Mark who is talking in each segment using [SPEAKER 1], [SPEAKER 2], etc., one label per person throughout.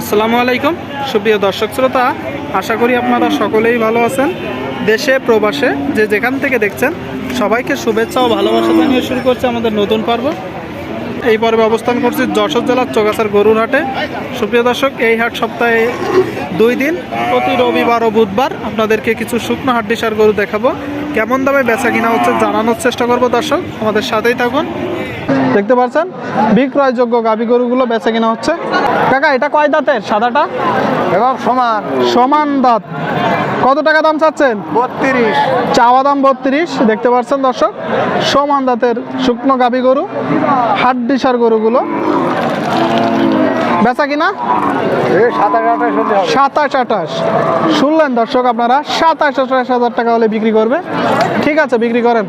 [SPEAKER 1] আসসালামু আলাইকুম। সুপ্রিয় দর্শক শ্রোতা, আশা করি আপনারা সকলেই ভালো আছেন। দেশে, প্রবাসে যে যেখান থেকে দেখছেন, সবাইকে শুভেচ্ছা ও ভালোবাসা জানিয়ে শুরু করছে আমাদের নতুন পর্ব। এই পর্বে অবস্থান করছি যশোর জেলার চৌগাছার গরুর হাটে সুপ্রিয় দর্শক, এই হাট সপ্তাহে দুই দিন, প্রতি রবিবার ও বুধবার আপনাদেরকে কিছু শুকনো হাড্ডিসার গরু দেখাবো। কেমন দামে বেচা কিনা হচ্ছে জানানোর চেষ্টা করব দর্শক। আমাদের সাথেই থাকুন। দেখতে পাচ্ছেন বিক্রয়যোগ্য গাভী গরুগুলো বেচা কিনা হচ্ছে। কাকা এটা কয় দাঁতের? সাদাটা?
[SPEAKER 2] এবং সমান।
[SPEAKER 1] সমান দাঁত। কত টাকা দাম চাচ্ছেন?
[SPEAKER 2] বত্রিশ।
[SPEAKER 1] চাওয়া দাম বত্রিশ দেখতে পাচ্ছেন দর্শক? সমান দাঁতের শুকনো গাভী গরু হাড্ডিসার গরুগুলো। বেচা কিনা?
[SPEAKER 2] সাতাশ আঠাশ।
[SPEAKER 1] শুনলেন দর্শক আপনারা সাতাশ আঠাশ হাজার টাকা হলে বিক্রি করবে। ঠিক আছে বিক্রি করেন।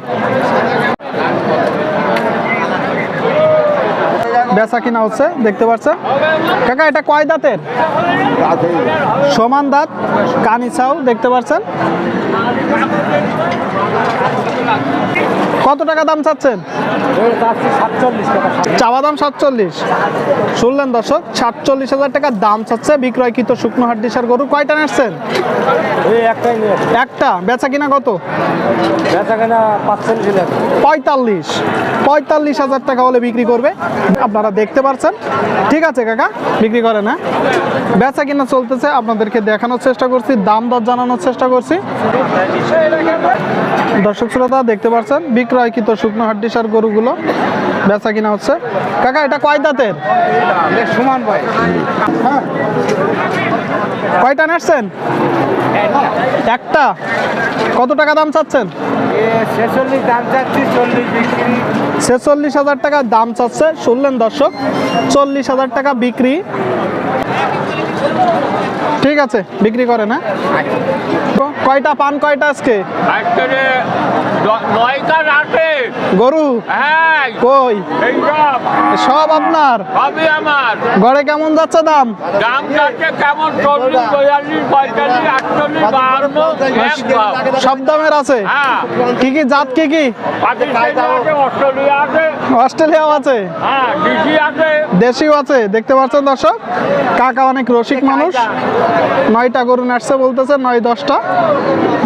[SPEAKER 1] বেচা কিনা হচ্ছে, দেখতে পাচ্ছেন। কাকা, এটা কয় দাঁতের? সমান দাঁত, কানি চাও দেখতে পাচ্ছেন। কত টাকা দাম চাচ্ছেন? চাওয়া দাম সাতচল্লিশ। শুনলেন দর্শক সাতচল্লিশ হাজার টাকা দাম চাচ্ছে বিক্রয়কৃত শুকনো হাড্ডিসার গরু। কয়টা নাচছেন একটা। বেচা কিনা কত? পঁয়তাল্লিশ। পঁয়তাল্লিশ হাজার টাকা হলে বিক্রি করবে। আপনারা দেখতে পাচ্ছেন ঠিক আছে কাকা বিক্রি করে না বেচা কিনা চলতেছে আপনাদেরকে দেখানোর চেষ্টা করছি দাম দর জানানোর চেষ্টা করছি। দর্শক শ্রোতা দেখতে পাচ্ছেন বিক্রয়কৃত শুকনো হাড্ডিসার গরুগুলো বেচা কিনা হচ্ছে। কাকা, এটা কয় দাঁতের?
[SPEAKER 2] সমান
[SPEAKER 1] কয়টা নাচছেন? একটা। কত টাকা দাম চাচ্ছেন?
[SPEAKER 2] ছেচল্লিশ
[SPEAKER 1] হাজার টাকা দাম চাচ্ছে, শুনলেন দর্শক, চল্লিশ হাজার টাকা বিক্রি। ঠিক আছে, বিক্রি করে না। কয়টা পান কয়টা আজকে?
[SPEAKER 3] আজকে নয়টা রাতে।
[SPEAKER 1] গরু?
[SPEAKER 3] হ্যাঁ।
[SPEAKER 1] কই? সব। আপনার?
[SPEAKER 3] সবই আমার।
[SPEAKER 1] ঘরে কেমন যাচ্ছে দাম?
[SPEAKER 3] দাম যাচ্ছে কেমন? চল্লিশ বয়াল্লিশ পঁয়তাল্লিশ আটচল্লিশ বাহান্ন
[SPEAKER 1] সব দামের আছে?
[SPEAKER 3] হ্যাঁ।
[SPEAKER 1] কি কি জাত কি কি?
[SPEAKER 3] অস্ট্রেলিয়া আছে।
[SPEAKER 1] অস্ট্রেলিয়াও আছে?
[SPEAKER 3] হ্যাঁ আছে।
[SPEAKER 1] দেশিও আছে দেখতে পাচ্ছেন দর্শক? কাকা অনেক রসিক মানুষ। নয়টা গরু নাচছে বলতেছে নয় দশটা।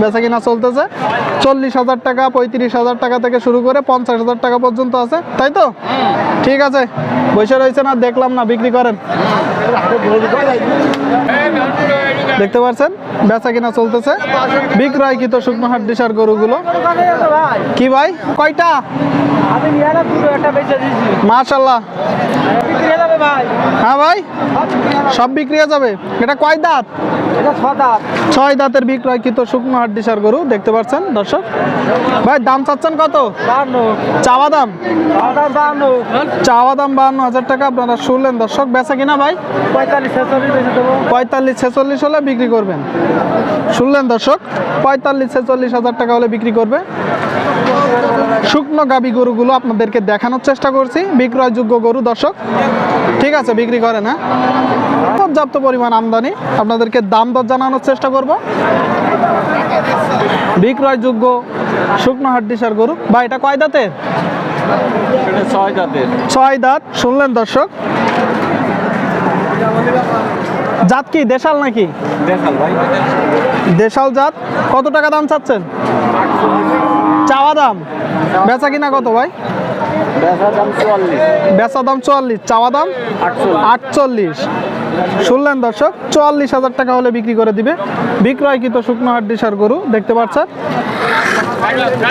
[SPEAKER 1] বেচা কিনা চলতেছে। চল্লিশ হাজার টাকা পঁয়ত্রিশ হাজার টাকা থেকে শুরু করে পঞ্চাশ হাজার টাকা পর্যন্ত আছে। তাই তো? ঠিক আছে। বসে রয়েছে না দেখলাম না বিক্রি করেন। দেখতে পাচ্ছেন? বেচা কিনা চলতেছে। বিক্রয়কৃত শুকনো হাড্ডিসার গরুগুলো। কি ভাই? কয়টা? মাশাল্লাহ।
[SPEAKER 2] হয়ে ভাই?
[SPEAKER 1] সব বিক্রি হয়ে যাবে। এটা কয় দাঁত? ছয় দাঁতের বিক্রয়কৃত শুকনো হাড্ডিসার গরু দেখতে পাচ্ছেন দর্শক? ভাই দাম চাচ্ছেন কত? চাওয়া দাম? চাওয়া দাম বাহান্ন হাজার টাকা আপনারা শুনলেন দর্শক বেচা কিনা ভাই?
[SPEAKER 2] পঁয়তাল্লিশ ছেচল্লিশ
[SPEAKER 1] হলে বিক্রি করবেন। শুনলেন দর্শক পঁয়তাল্লিশ ছেচল্লিশ হাজার টাকা হলে বিক্রি করবে। শুকনো গাবি গরুগুলো আপনাদেরকে দেখানোর চেষ্টা করছি। বিক্রয়যোগ্য গরু দর্শক। ঠিক আছে বিক্রি করে না পর্যাপ্ত পরিমাণ আমদানি। আপনাদেরকে দাম দর জানানোর চেষ্টা করব। বিক্রয়যোগ্য শুকনো হাড্ডিসার গরু। বা এটা কয় দাঁতের?
[SPEAKER 3] ছয় জাতের
[SPEAKER 1] ছয় দাঁত শুনলেন দর্শক? জাত কি দেশাল নাকি? দেশাল জাত। কত টাকা দাম চাচ্ছেন? চাওয়া দাম? বেচা কিনা কত ভাই?
[SPEAKER 2] বেচা দাম চুয়াল্লিশ।
[SPEAKER 1] চাওয়া দাম?
[SPEAKER 2] আটচল্লিশ।
[SPEAKER 1] শুনলেন দর্শক, চুয়াল্লিশ হাজার টাকা হলে বিক্রি করে দিবে বিক্রয় বিক্রয়কৃত শুকনো হাড্ডি সার গরু, দেখতে পাচ্ছেন?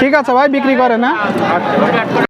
[SPEAKER 1] ঠিক আছে ভাই, বিক্রি করে না